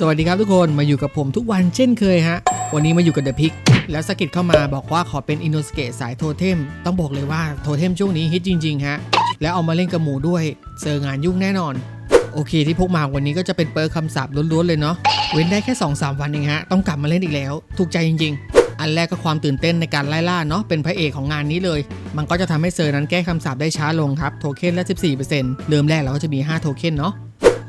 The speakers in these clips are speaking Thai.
สวัสดีครับทุกคนมาอยู่กับผมทุกวันเช่นเคยฮะ วันนี้มาอยู่กับเดอะพิกแล้วสกิดเข้ามาบอกว่าขอเป็นอินโนสเกตสายโทเทม ต้องบอกเลยว่าโทเทมช่วงนี้ฮิตจริงๆฮะ แล้วเอามาเล่นกับหมูด้วยเจองานยุ่งแน่นอน โอเคที่พกมาวันนี้ก็จะเป็นเปิร์คำสาปล้วนๆเลยเนาะเว้นได้แค่ 2-3 วันเองฮะ ต้องกลับมาเล่นอีกแล้ว ถูกใจจริง ๆ อันแรกก็ความตื่นเต้นในการไล่ล่าเนาะเป็นพระเอกของงานนี้เลย มันก็จะทำให้เซอร์นั้นแก้คำสาปได้ช้าลงครับโทเค็นละ 14%เริ่มแรกเราก็จะมี 5 โทเค็นเนาะ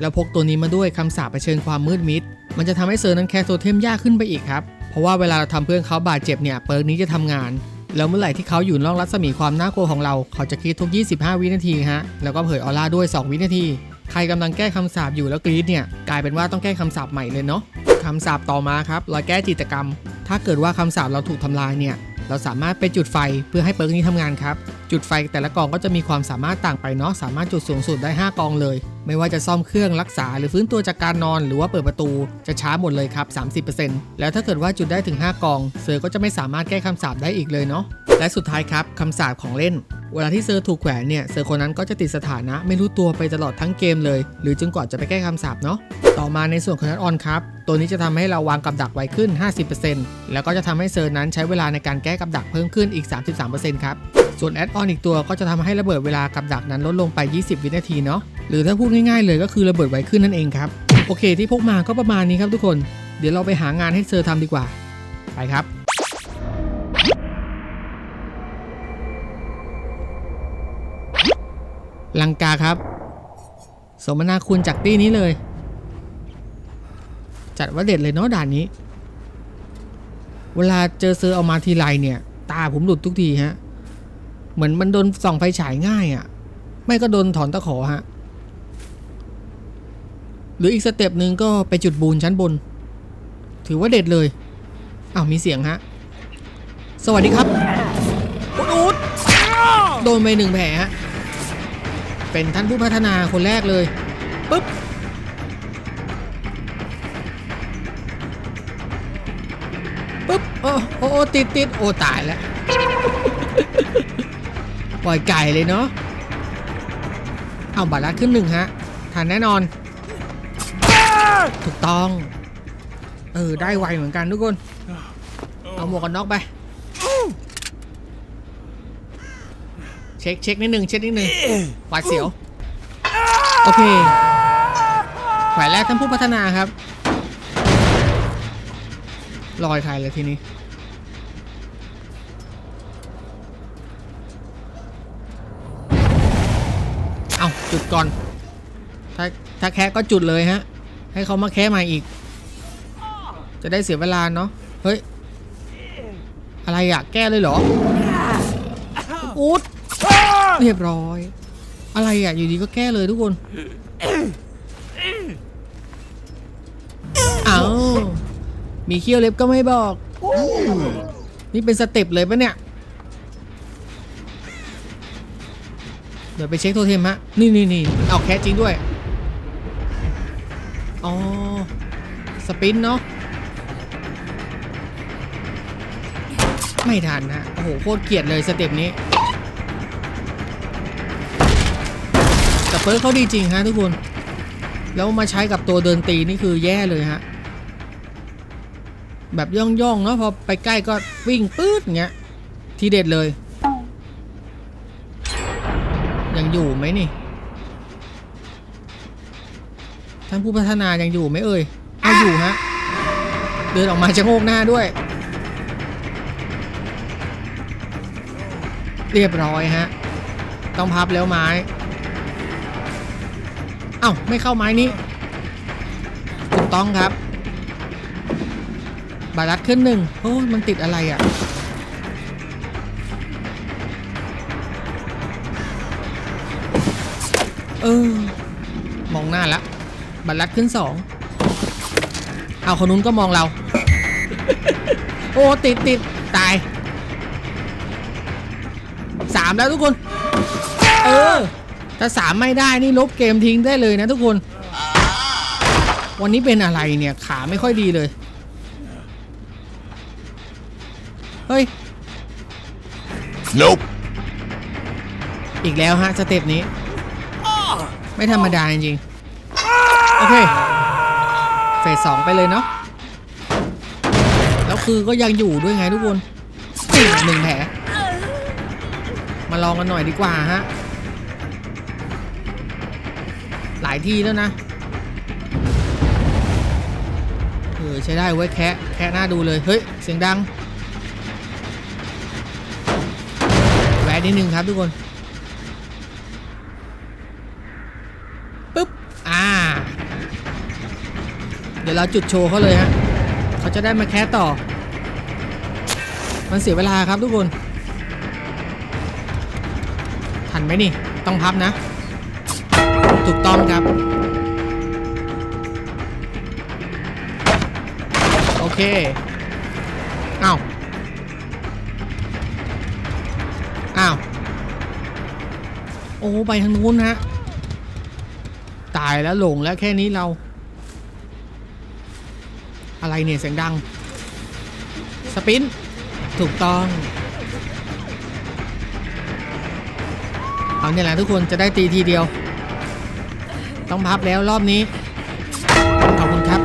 แล้วพกตัวนี้มาด้วยคำสาปเผชิญความมืดมิด มันจะทำให้เซอร์นั้นแคสโทเทมยากขึ้นไปอีกครับ เพราะว่าเวลาเราทำเพื่อนเขาบาดเจ็บเนี่ยเปิร์กนี้จะทำงาน แล้วเมื่อไหร่ที่เขาอยู่นอกรัศมีความน่ากลัวของเรา เขาจะกรีดทุก 25 วินาทีฮะ แล้วก็เผยออร่าด้วย 2 วินาที ใครกำลังแก้คำสาปอยู่แล้วกรีดเนี่ยกลายเป็นว่าต้องแก้คำสาปใหม่เลยเนาะคำสาปต่อมาครับรอยแก้จิตกรรม ถ้าเกิดว่าคำสาปเราถูกทำลายเนี่ย เราสามารถไปจุดไฟเพื่อให้เปิร์กนี้ทำงานครับ จุดไฟแต่ละกองก็จะมีความสามารถต่างไปเนาะ สามารถจุดสูงสุดได้ 5 กองเลย ไม่ว่าจะซ่อมเครื่องรักษา หรือฟื้นตัวจากการนอน หรือว่าเปิดประตูจะช้าหมดเลยครับ 30%แล้วถ้าเกิดว่าจุดได้ถึง 5 กอง เซอร์ก็จะไม่สามารถแก้คำสาปได้อีกเลยเนาะ และสุดท้ายครับคำสาปของเล่น เวลาที่เซอร์ถูกแขวนเนี่ยเซอร์คนนั้นก็จะติดสถานะไม่รู้ตัวไปตลอดทั้งเกมเลย หรือจนกว่าจะไปแก้คำสาปเนาะต่อมาในส่วนของนัดออนครับ ตัวนี้จะทำให้เราวางกับดักไวขึ้น 50%แล้วก็จะทำให้เซอร์นั้นใช้เวลาในการแก้กับดักเพิ่มขึ้นอีก 33%ครับส่วนแอดออนอีกตัวก็จะทำให้ระเบิดเวลากับดักนั้นลดลงไป 20 วินาทีเนาะหรือถ้าพูดง่ายๆเลยก็คือระเบิดไวขึ้นนั่นเองครับโอเค ที่พกมาก็ประมาณนี้ครับทุกคน เดี๋ยวเราไปหางานให้เซอร์ทำดีกว่าไปครับ ลังกาครับ สมนาคุณจากตี้นี้เลย จัดว่าเด็ดเลยเนาะด่านนี้ เวลาเจอเซอร์เอามาทีไรเนี่ย ตาผมหลุดทุกทีฮะ เหมือนมันโดนส่องไฟฉายง่ายอะ่ะ ไม่ก็โดนถอนตะขอฮะ หรืออีกสเต็ปหนึ่งก็ไปจุดบูนชั้นบน ถือว่าเด็ดเลยอ้าวมีเสียงฮะ สวัสดีครับอุดอุดโดนไปหนึ่งแผลฮะ เป็นท่านผู้พัฒนาคนแรกเลยปุ๊บปุ๊บโอ้โอ้โอ้ติดติดโอ้ตายแล้ว ปล่อยไก่เลยเนาะเอาบัตรลัดขึ้นหนึ่งฮะทันแน่นอน ถูกต้อง เออ ได้ไวเหมือนกันทุกคน เอาหมวกกันน็อกไป เช็คเช็คนิดหนึ่งเช็คนิดหนึ่งหวาดเสียว โอเคฝ่ายแรกท่านผู้พัฒนาครับ ลอยใครเลยทีนี้ เอาจุดก่อน ถ้าถ้าแคะก็จุดเลยฮะ ให้เขามาแคะมาอีก จะได้เสียเวลาเนาะ เฮ้ย อะไรอะแก้เลยเหรออูด เรียบร้อย อะไรอะอยู่ดีก็แก้เลยทุกคน เอามีเขี้ยวเล็บก็ไม่บอก นี่เป็นสเต็ปเลยปะเนี่ย เดี๋ยวไปเช็คโทเทมฮะ นี่นี่นี่เอาแคสจริงด้วย อ๋อ สปินเนาะ ไม่ทันนะโอ้โห โคตรเกลียดเลยสเต็ปนี้ ร์กเขาดีจริงฮะทุกคน แล้วมาใช้กับตัวเดินตีนี่คือแย่เลยฮะ แบบย่องๆเนาะพอไปใกล้ก็วิ่งปื๊ดอย่างเงี้ย ทีเด็ดเลย ยังอยู่ไหมนี่ ท่านผู้พัฒนายังอยู่ไหมเอ่ยเอาอยู่ฮะ เดินออกมาจะโงกหน้าด้วย เรียบร้อยฮะ ต้องพับแล้วไม้ เอ้าไม่เข้าไม้นี้ถูกต้องครับบาลัดขึ้นหนึ่งโอ้ยมันติดอะไรอะเออมองหน้าละบัตรลัดขึ้นสองเอาคนนู้นก็มองเรา โอ้ติดติดตายสามแล้วทุกคน เออ ถ้าสามไม่ได้นี่ลบเกมทิ้งได้เลยนะทุกคน วันนี้เป็นอะไรเนี่ยขาไม่ค่อยดีเลย เฮ้ย Nope. อีกแล้วฮะสเต็ปนี้ ไม่ธรรมดาจริงๆโอเค เฟสสองไปเลยเนาะแล้วคือก็ยังอยู่ด้วยไงทุกคนนี่หนึ่งแผลมาลองกันหน่อยดีกว่าฮะ ลายที่แล้วนะ เออใช้ได้เว้แคะแคะหน้าดูเลย เฮ้ย เสียงดัง แวะนิดนึงครับทุกคนปึ๊บ อ่า เดี๋ยวเราจุดโชว์เขาเลยฮะ เขาจะได้มาแคสต่อ มันเสียเวลาครับทุกคน ทันไหมนี่ ต้องพับนะ ถูกต้องครับ โอเคอ้าวอ้าว โอ้ไปทางนู้นฮะ ตายแล้วหลงแล้วแค่นี้เรา อะไรเนี่ยเสียงดัง สปิน ถูกต้องเอาเนี่ยแหละทุกคนจะได้ตีทีเดียว ต้องพับแล้วรอบนี้ ขอบคุณครับ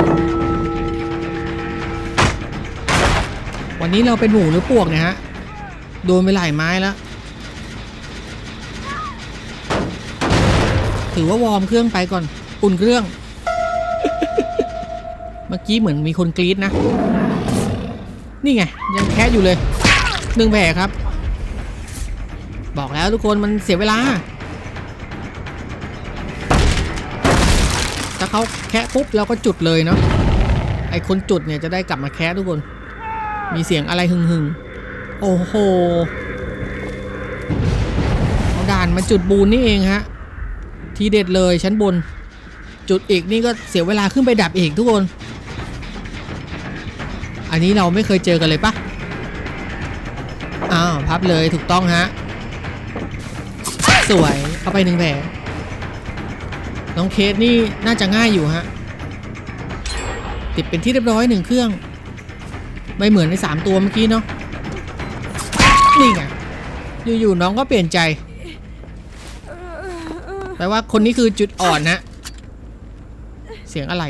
วันนี้เราเป็นหมูหรือปวกเนี่ยฮะ โดนไปหลายไม้แล้ว ถือว่าวอร์มเครื่องไปก่อน อุ่นเครื่อง เมื่อกี้เหมือนมีคนกรี๊ดนะ นี่ไง ยังแคสอยู่เลยหนึ่งแผลครับ บอกแล้วทุกคนมันเสียเวลา ถ้าเขาแคะปุ๊บเราก็จุดเลยเนาะไอคนจุดเนี่ยจะได้กลับมาแคะทุกคน มีเสียงอะไรหึงหึงโอ้โหเอาด่านมาจุดบูนนี่เองฮะ ทีเด็ดเลยชั้นบน จุดอีกนี่ก็เสียเวลาขึ้นไปดับอีกทุกคน อันนี้เราไม่เคยเจอกันเลยปะอ้าวพับเลยถูกต้องฮะ สวย เอาไปหนึ่งแผล น้องเคสนี่น่าจะง่ายอยู่ฮะ ติดเป็นที่เรียบร้อยหนึ่งเครื่อง ไม่เหมือนในสามตัวเมื่อกี้เนาะ นี่ไง อยู่ๆน้องก็เปลี่ยนใจ แปลว่าคนนี้คือจุดอ่อนนะ เสียงอะไร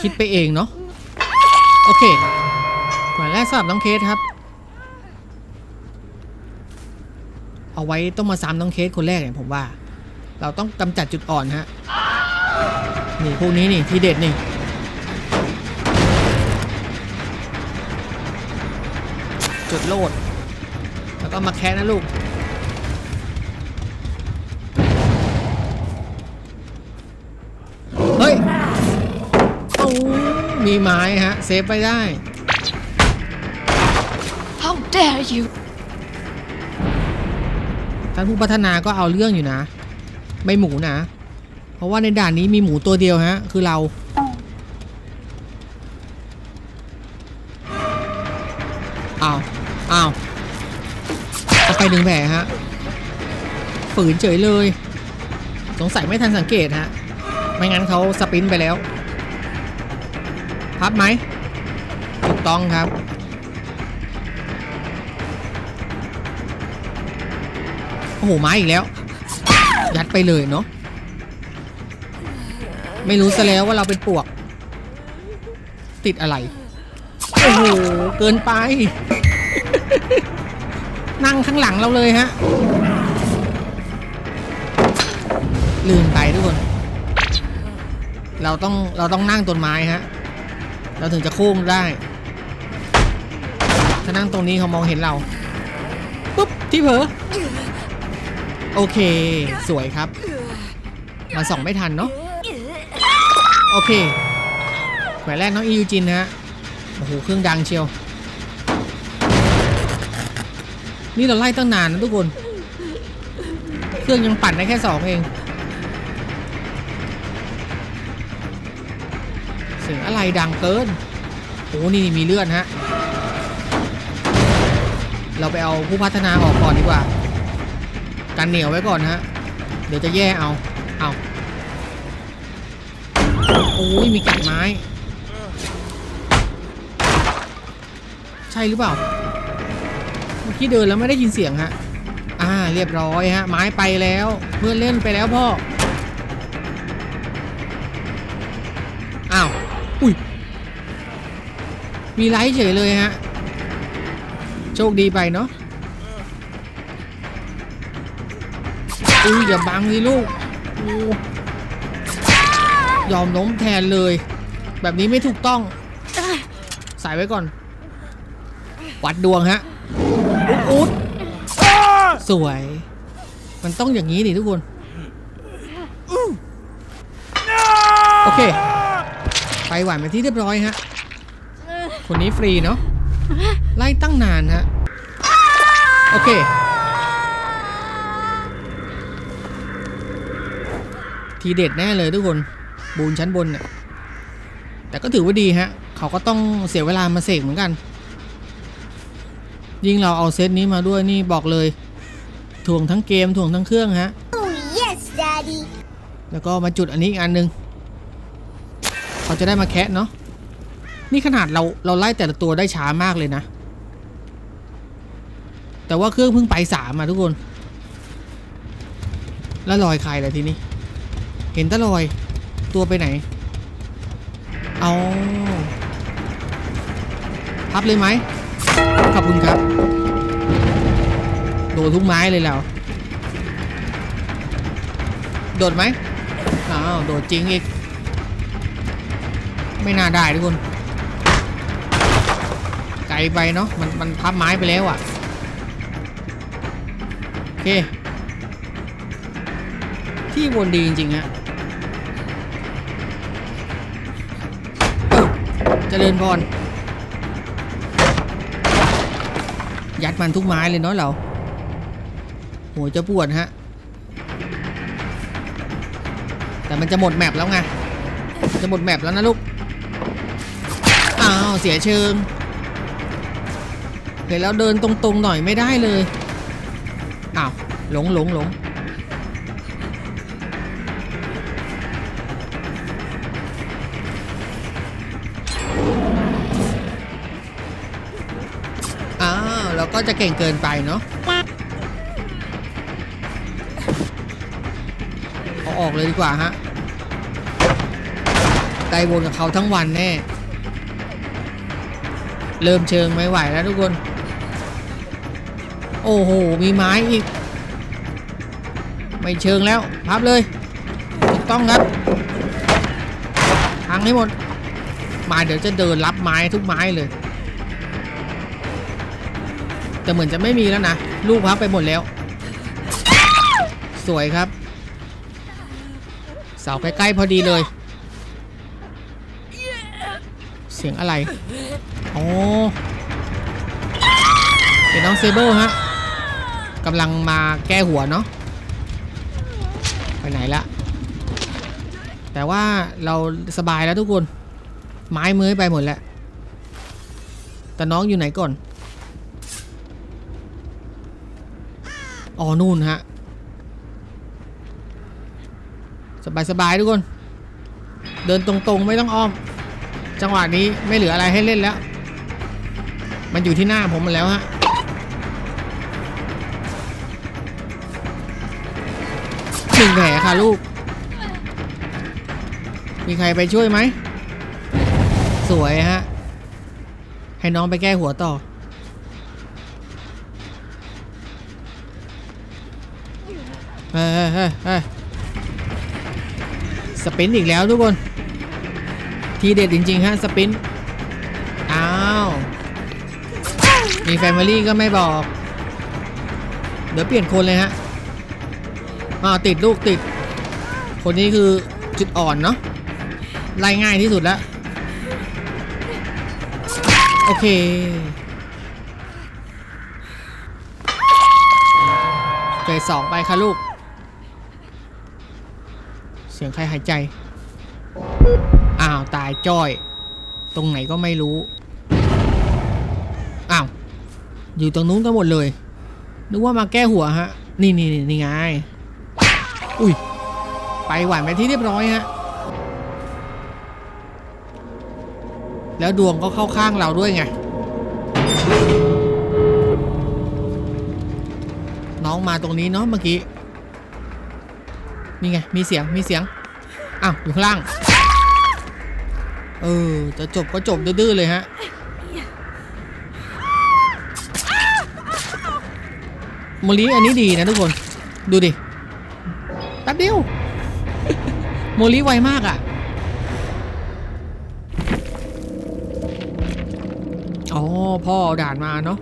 คิดไปเองเนาะ โอเคหมายแรกสำหรับน้องเคสครับเอาไว้ต้องมาซ้ำน้องเคสคนแรกเนี่ยผมว่า เราต้องกำจัดจุดอ่อนฮะนี่พวกนี้นี่ทีเด็ดนี่จุดโลด แล้วก็มาแคะนะลูก เฮ้ยโอ้มีไม้ฮะ เซฟไปได้ How dare you ท่านผู้พัฒนาก็เอาเรื่องอยู่นะ ไม่หมูนะ เพราะว่าในด่านนี้มีหมูตัวเดียวฮะ คือเรา อ้าว อ้าวเอาไปหนึ่งแผลฮะ ฝืนเฉยเลย สงสัยไม่ทันสังเกตฮะ ไม่งั้นเขาสปินไปแล้ว พับไหม ถูกต้องครับโอ้โหไม้อีกแล้ว ยัดไปเลยเนาะไม่รู้ซะแล้วว่าเราเป็นปวก ติดอะไร โอ้โห เกินไป นั่งข้างหลังเราเลยฮะ ลืมไปทุกคน เราต้องเราต้องนั่งต้นไม้ฮะ เราถึงจะโค้งได้ ถ้านั่งตรงนี้เขามองเห็นเรา ปุ๊บ ที่เผลอ โอเค สวยครับ มาส่องไม่ทันเนาะโอเคแขวนแรกน้องอียูจินนะฮะโอ้โหเครื่องดังเชียว นี่เราไล่ตั้งนานนะทุกคน เครื่องยังปั่นได้แค่สองเองเสียงอะไรดังเกินโอ้นี่มีเลือดฮะ เราไปเอาผู้พัฒนาออกก่อนดีกว่า กันเหนียวไว้ก่อนฮะ เดี๋ยวจะแย่เอา เอาโอ้ยมีกัดไม้ ใช่หรือเปล่า เมื่อกี้เดินแล้วไม่ได้ยินเสียงฮะ อ่าเรียบร้อยฮะ ไม้ไปแล้ว เพื่อนเล่นไปแล้วพ่อ อ้าว อุ้ย มีไลท์เฉยเลยฮะ โชคดีไปเนาะ อุ้ยอย่าบังสิลูกอยอมล้มแทนเลย แบบนี้ไม่ถูกต้อง ใส่ไว้ก่อน วัดดวงฮะอุ๊ดสวย มันต้องอย่างนี้ดิทุกคน โอเค ไปหวานไปที่เรียบร้อยฮะ คนนี้ฟรีเนาะไล่ตั้งนานฮะ โอเค ทีเด็ดแน่เลยทุกคนบูนชั้นบนเนี่ยแต่ก็ถือว่าดีฮะ เขาก็ต้องเสียเวลามาเสกเหมือนกัน ยิ่งเราเอาเซตนี้มาด้วยนี่บอกเลยถ่วงทั้งเกมถ่วงทั้งเครื่องฮะ Oh, yes, Daddy. แล้วก็มาจุดอันนี้อีกอันหนึง เขาจะได้มาแคะเนาะนี่ขนาดเราเราไล่แต่ละตัวได้ช้ามากเลยนะ แต่ว่าเครื่องเพิ่งไปสามอะทุกคน แล้วลอยใครล่ะทีนี้ เห็นตะลอย ตัวไปไหน เอาพับเลยไหมขอบคุณครับ โดนทุกไม้เลยแล้ว โดดไหมอ้าวโดดจริงอีก ไม่น่าได้ทุกคน ไกลไปเนาะ มันมันพับไม้ไปแล้วอะ่ะ โอเค ที่วนดีจริงๆฮะ เจริญพร ยัดมันทุกไม้เลยเนาะเราหัวจะปวดฮะ แต่มันจะหมดแมปแล้วไง จะหมดแมปแล้วนะลูก อ้าว เสียเชิงเห็นแล้วเดินตรงๆหน่อยไม่ได้เลย อ้าว หลงหลงหลง เราก็จะเก่งเกินไปเนาะเอาออกเลยดีกว่าฮะไกลวนกับเขาทั้งวันแน่ เริ่มเชิงไม่ไหวแล้วทุกคน โอ้โห มีไม้อีก ไม่เชิงแล้ว พับเลย ถูกต้องครับพังให้หมด มาเดี๋ยวจะเดินรับไม้ทุกไม้เลย แต่เหมือนจะไม่มีแล้วนะลูกพับไปหมดแล้ว สวยครับ เสาใกล้ๆพอดีเลย เสียงอะไรโอ๋เป็นน้องเซเบอร์ฮะกำลังมาแก้หัวเนาะไปไหนละแต่ว่าเราสบายแล้วทุกคน ไม้มือไปหมดแล้ว แต่น้องอยู่ไหนก่อน อ๋อนู่นฮะ สบายสบายทุกคน เดินตรงๆไม่ต้องอ้อม จังหวะนี้ไม่เหลืออะไรให้เล่นแล้ว มันอยู่ที่หน้าผมแล้วฮะหนึ่งแผลค่ะลูก มีใครไปช่วยไหม สวยฮะ ให้น้องไปแก้หัวต่อ เฮ้ยเฮ้ยเฮ้ยเฮ้สปินอีกแล้วทุกคน ทีเด็ดจริงๆฮะสปิน อ้าว มีแฟมิลี่ก็ไม่บอก เดี๋ยวเปลี่ยนคนเลยฮะอ้าวติดลูกติด คนนี้คือจุดอ่อนเนาะไล่ง่ายที่สุดแล้ว โอเคเฟสสองไปค่ะลูก สียงใครหายใจ อ้าว ตายจ้อย ตรงไหนก็ไม่รู้ อ้าว อยู่ตรงนู้นกันหมดเลย นึกว่ามาแก้หัวฮะนี่นี่นี่นี่ไง อุ้ย ไปหวานไปที่เรียบร้อยฮะ แล้วดวงก็เข้าข้างเราด้วยไง น้องมาตรงนี้เนาะเมื่อกี้ นี่ไง มีเสียง มีเสียง อ้าวอยู่ข้างล่าง เออ จะจบก็จบดื้อๆเลยฮะ มลิอันนี้ดีนะทุกคน ดูดิแป๊บเดียว โมลิไวมากอะ่ะ อ๋อ พ่อด่านมาเนาะ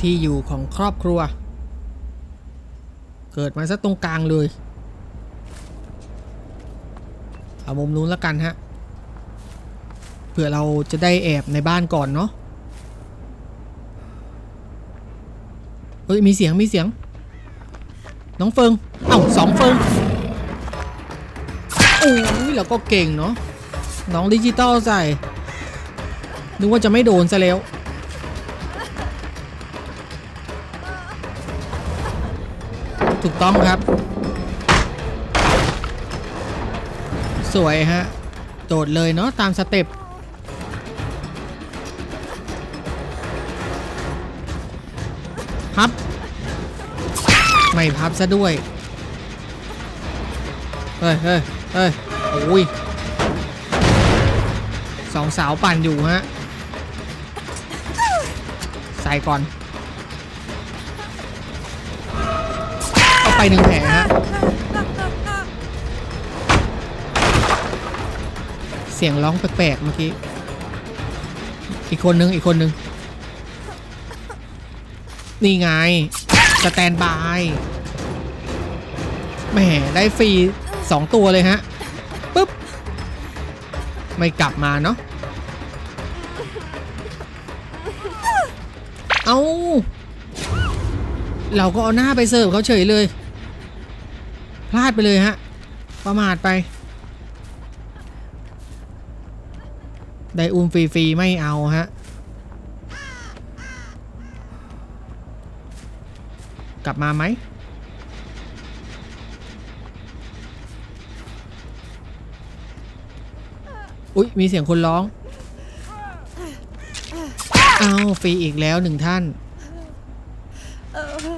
ที่อยู่ของครอบครัว เกิดมาซะตรงกลางเลยเอามุมนู้นล้วกันฮะ เผื่อเราจะได้แอบในบ้านก่อนเนาะเฮ้ย มีเสียงมีเสียง น้องเฟิง เอ้าสองเฟิงโอ้ยเราก็เก่งเนาะน้องดิจิตอลใส่นึกว่าจะไม่โดนซะแล้ว ถูกต้องครับ สวยฮะ โดดเลยเนาะตามสเต็ปพับ ไม่พับซะด้วย เฮ้ยเฮ้ยเฮ้ยโอ้ยสองสาวปั่นอยู่ฮะ ใส่ก่อน ไปหนึ่งแผลฮะ เสียงร้องแปลกๆเมื่อกี้ อีกคนนึงอีกคนนึง นี่ไง สแตนบาย แหมได้ฟรีสองตัวเลยฮะ ปึ๊บ ไม่กลับมาเนาะ เอาเราก็เอาหน้าไปเสิร์ฟเขาเฉยเลย พลาดไปเลยฮะ ประมาทไป ได้อุ้มฟรีๆ ไม่เอาฮะ กลับมาไหมอุ๊ย มีเสียงคนร้อง เอาฟรีอีกแล้วหนึ่งท่าน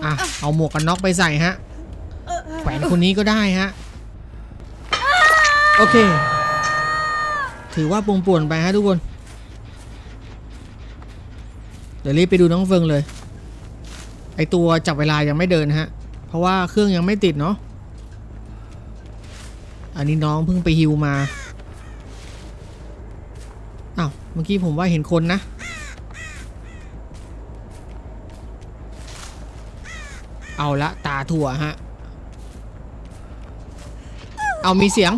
อะ เอาหมวกกันน็อกไปใส่ฮะ ขวนคนนี้ก็ได้ฮะ โอเค ถือว่าปวงป่วนไปฮะทุกคน เดี๋ยวรีบไปดูน้องเฟิงเลย ไอตัวจับเวลายังไม่เดินฮะ เพราะว่าเครื่องยังไม่ติดเนาะ อันนี้น้องเพิ่งไปฮิวมา อ้าว เมื่อกี้ผมว่าเห็นคนนะเอาละตาถั่วฮะ เอามีเสียง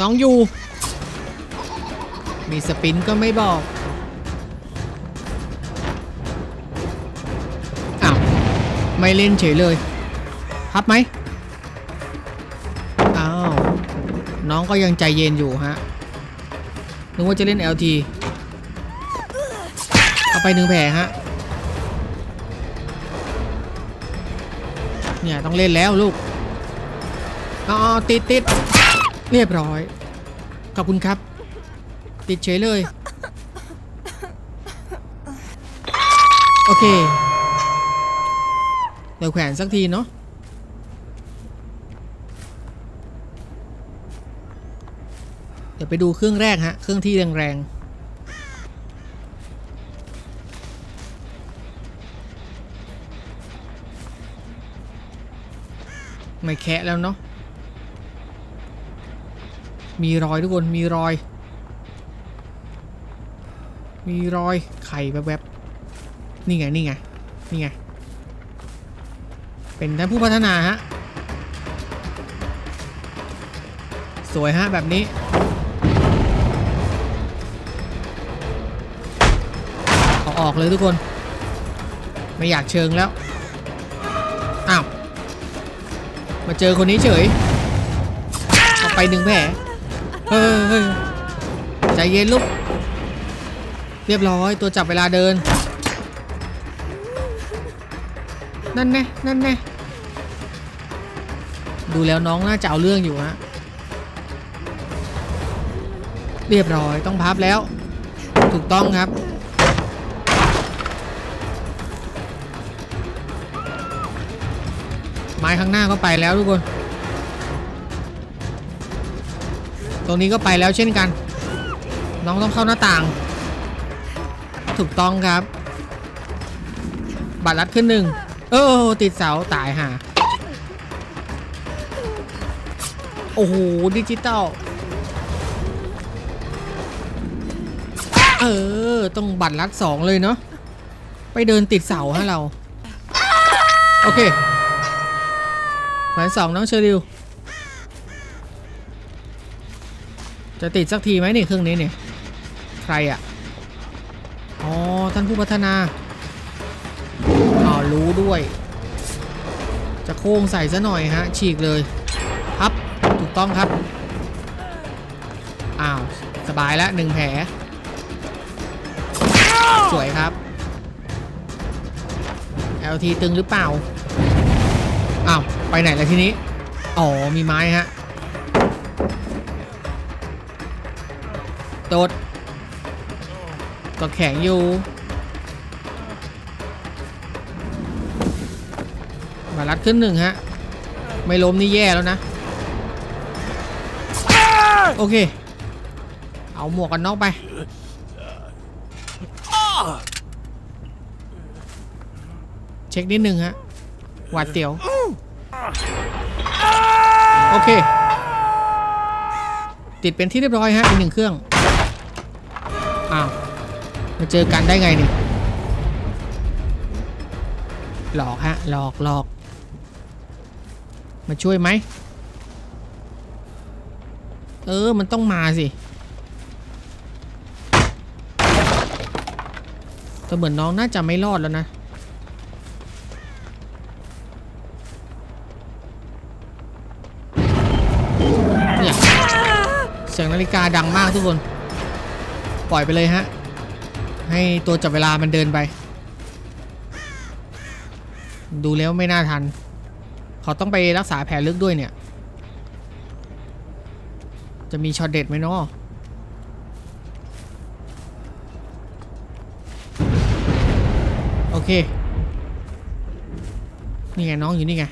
น้องอยู่ มีสปินก็ไม่บอกอ้าวไม่เล่นเฉยเลย พับไหมอ้าวน้องก็ยังใจเย็นอยู่ฮะนึกว่าจะเล่น LT เอาไปหนึ่งแผลฮะเนี่ยต้องเล่นแล้วลูก อ๋อติดติดเรียบร้อย ขอบคุณครับ ติดเฉยเลย โอเคเดี๋ยวแขวนสักทีเนาะเดี๋ยวไปดูเครื่องแรกฮะ เครื่องที่แรงๆไม่แคะแล้วเนาะ มีรอยทุกคนมีรอย มีรอยไข่แวบๆนี่ไงนี่ไงนี่ไงเป็นท่านผู้พัฒนาฮะสวยฮะแบบนี้เอาออกเลยทุกคน ไม่อยากเชิงแล้ว อ้าว มาเจอคนนี้เฉยเอาไปหนึ่งแผล เฮ้ยใจเย็นลูก เรียบร้อยตัวจับเวลาเดิน นั่นแน่นั่นแน่ดูแล้วน้องน่าจะเอาเรื่องอยู่ฮะ เรียบร้อยต้องพับแล้ว ถูกต้องครับ ไม้ข้างหน้าก็ไปแล้วทุกคน รงนี้ก็ไปแล้วเช่นกัน น้องต้องเข้าหน้าต่าง ถูกต้องครับ บัตรลัดขึ้นหนึ่งเออติดเสาตายห่าโอ้โหดิจิตอลเออต้องบัตรลัดสองเลยเนาะไปเดินติดเสาฮะเรา โอเคแขวนสองน้องเชอริว จะติดสักทีไหมนี่เครื่องนี้เนี่ยใครอะ่ะอ๋อท่านผู้พัฒนาอ๋อรู้ด้วย จะโค้งใส่ซะหน่อยฮะ ฉีกเลยพับถูกต้องครับ อ้าว สบายแล้วหนึ่งแผล สวยครับ LT ตึงหรือเปล่า อ้าว ไปไหนแล้วทีนี้ อ๋อ มีไม้ฮะ โดดก็แข็งอยู่ มารัดขึ้นหนึ่งฮะ ไม่ล้มนี่แย่แล้วนะ โอเค เอาหมวกกันน็อกไป เช็คนิดหนึ่งฮะ หวาดเสียว โอเค ติดเป็นที่เรียบร้อยฮะ อีกหนึ่งเครื่อง อ้าวมาเจอกันได้ไงเนี่ยหลอกฮะหลอกหลอกมาช่วยไหมเออมันต้องมาสิแต่เหมือนน้องน่าจะไม่รอดแล้วนะเนี่ยเสียงนาฬิกาดังมากทุกคน ปล่อยไปเลยฮะ ให้ตัวจับเวลามันเดินไป ดูแล้วไม่น่าทัน เขาต้องไปรักษาแผลลึกด้วยเนี่ย จะมีช็อตเด็ดไหมเนาะโอเค นี่ไงน้องอยู่นี่ไง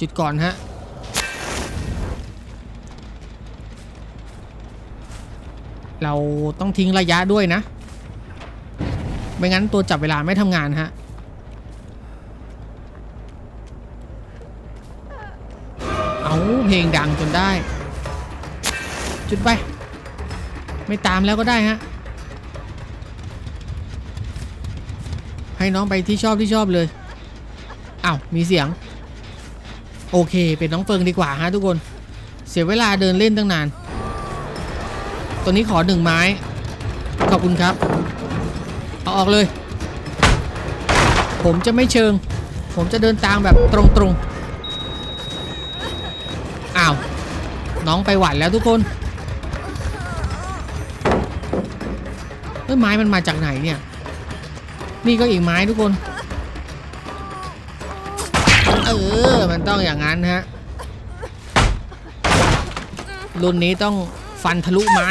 จุดก่อนฮะ เราต้องทิ้งระยะด้วยนะ ไม่งั้นตัวจับเวลาไม่ทำงานฮะเอาเพลงดังจนได้ จุดไป ไม่ตามแล้วก็ได้ฮะ ให้น้องไปที่ชอบที่ชอบเลยอ้าวมีเสียง โอเค เป็นน้องเฟิงดีกว่าฮะทุกคน เสียเวลาเดินเล่นตั้งนาน ตัวนี้ขอหนึ่งไม้ ขอบคุณครับ เอาออกเลย ผมจะไม่เชิง ผมจะเดินตามแบบตรงๆ อ้าว น้องไปหวัดแล้วทุกคนเฮ้ยไม้มันมาจากไหนเนี่ย นี่ก็อีกไม้ทุกคน เออ มันต้องอย่างนั้นฮะ รุ่นนี้ต้อง ฟันทะลุไม้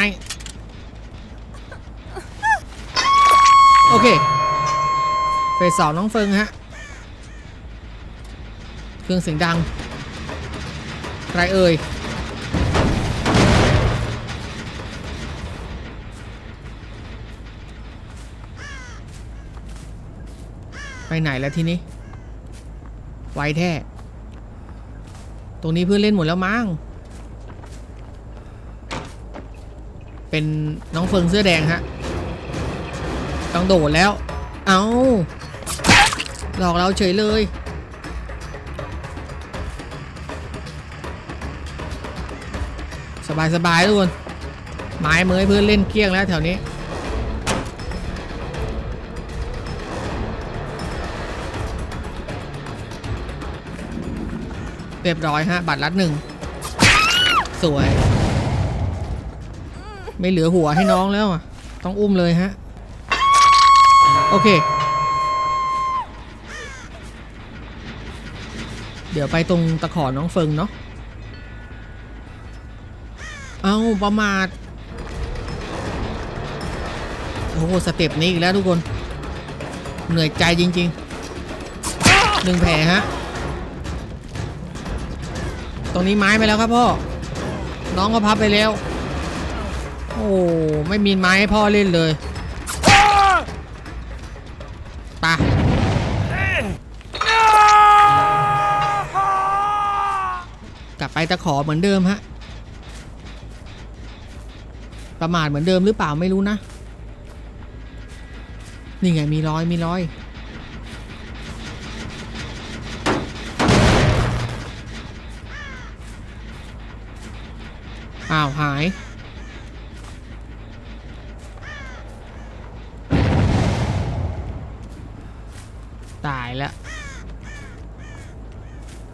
โอเค เฟสสองน้องเฟิงฮะ เครื่องเสียงดัง ใครเอ่ยไปไหนแล้วทีนี้ ไวแท้ ตรงนี้เพื่อนเล่นหมดแล้วมั้ง เป็นน้องเฟิงเสื้อแดงฮะ ต้องโดดแล้ว เอาหลอกเราเฉยเลยสบายสบายทุกคนไม้เมยเพื่อนเล่นเกลี้ยงแล้วแถวนี้ เรียบร้อยฮะ บัตรลัดหนึ่ง สวย ไม่เหลือหัวให้น้องแล้วอะ ต้องอุ้มเลยฮะ โอเค เดี๋ยวไปตรงตะขอน้องเฟิงเนาะ เอาประมาท โอ้โห สเต็ปนี้อีกแล้วทุกคน เหนื่อยใจจริงๆหนึ่งแผลฮะ ตรงนี้ไม้ไปแล้วครับพ่อ น้องก็พับไปแล้ว โอ้ไม่มีไม้ให้พ่อเล่นเลยปะกลับไปตะขอเหมือนเดิมฮะ ประมาทเหมือนเดิมหรือเปล่าไม่รู้นะ นี่ไงมีร้อยมีร้อย อ้าว หาย ตายแล้ว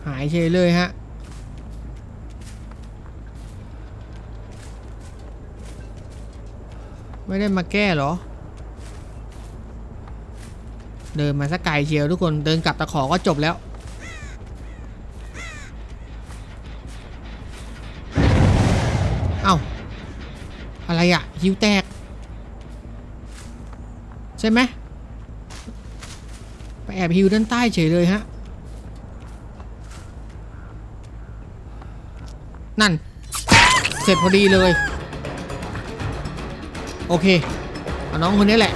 หายเฉยเลยฮะไม่ได้มาแก้หรอ เดินมาสักไกลเชียวทุกคนเดินกลับตะขอก็จบแล้วเอ้าอะไรอะหิวแตก ใช่ไหมไปแอบหิวด้านใต้เฉยเลยฮะ นั่น เสร็จพอดีเลย โอเคเอาน้องคนนี้แหละ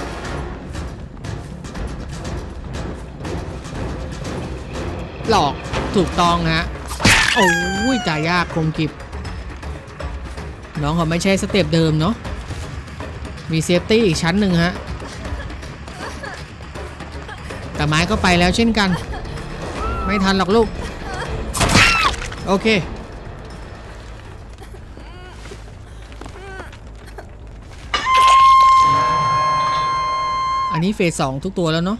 หลอกถูกต้องฮะ โอ้ยจ่ายยากคมกิบ น้องเขาไม่ใช่สเต็ปเดิมเนาะ มีเซฟตี้อีกชั้นหนึ่งฮะ แต่ไม้ก็ไปแล้วเช่นกัน ไม่ทันหรอกลูก โอเค นี้เฟสสองทุกตัวแล้วเนาะ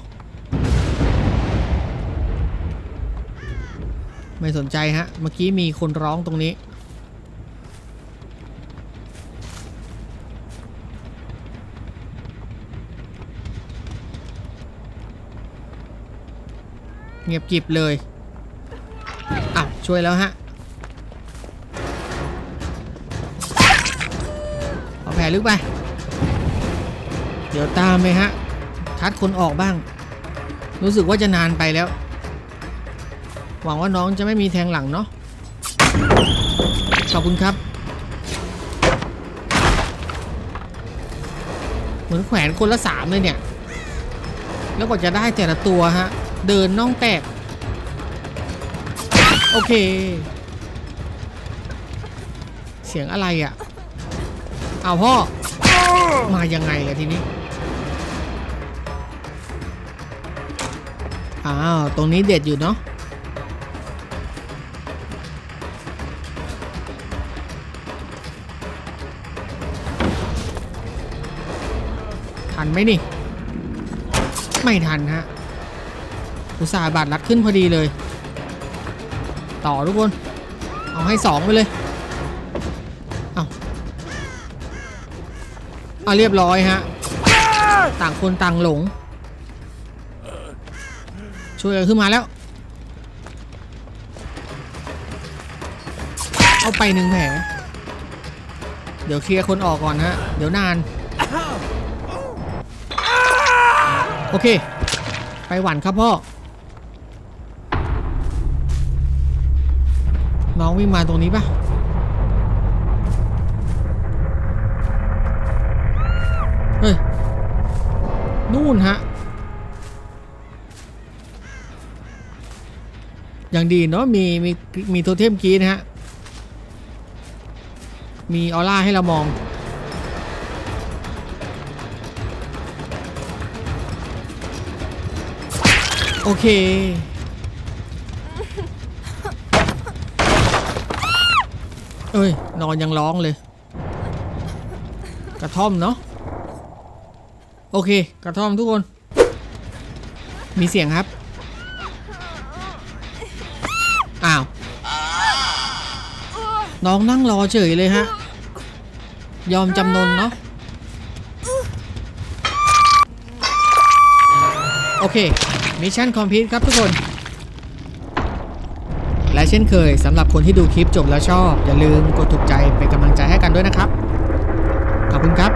ไม่สนใจฮะ เมื่อกี้มีคนร้องตรงนี้ เงียบกิบเลยอะช่วยแล้วฮะเอาแผลลึกไป เดี๋ยวตามไปฮะ คัดคนออกบ้าง รู้สึกว่าจะนานไปแล้ว หวังว่าน้องจะไม่มีแทงหลังเนาะขอบคุณครับ เหมือนแขวนคนละสามเลยเนี่ย แล้วกว่าจะได้แต่ละตัวฮะ เดินน่องแตก โอเค เสียงอะไรอะ่ะ เอาพ่อ มายังไงล่ะทีนี้ อ้าว ตรงนี้เด็ดอยู่เนาะทันไหมนี่ ไม่ทันฮะ อุตส่าห์บาดรัดขึ้นพอดีเลย ต่อทุกคน เอาให้สองไปเลย เอาเอาเรียบร้อยฮะ ต่างคนต่างหลง ช่วยกันขึ้นมาแล้ว เอาไปหนึ่งแผลเดี๋ยวเคลียร์คนออกก่อนฮะ เดี๋ยวนาน โอเค ไปหวันครับพ่อ น้องวิ่งมาตรงนี้ปะเฮ้ย นู่นฮะ อ ย่างดีเนาะมีมีมีโทเทมกีนะฮะ มีออร่าให้เรามอง โอเค เอ้ย นอนยังร้องเลย กระท่อมเนาะโอเค กระท่อมทุกคน มีเสียงครับ น้องนั่งรอเฉยเลยฮะ ยอมจำนนเนาะโอเคมิชชั่นคอมพิวต์ครับทุกคน และเช่นเคยสำหรับคนที่ดูคลิปจบแล้วชอบ อย่าลืมกดถูกใจเป็นกำลังใจให้กันด้วยนะครับ ขอบคุณครับ